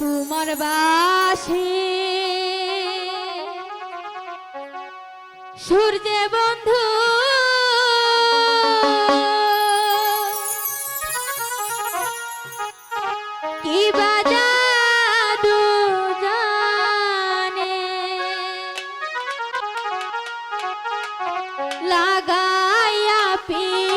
তোমার বাসে সূর্যে বন্ধু লাগাইয়া পি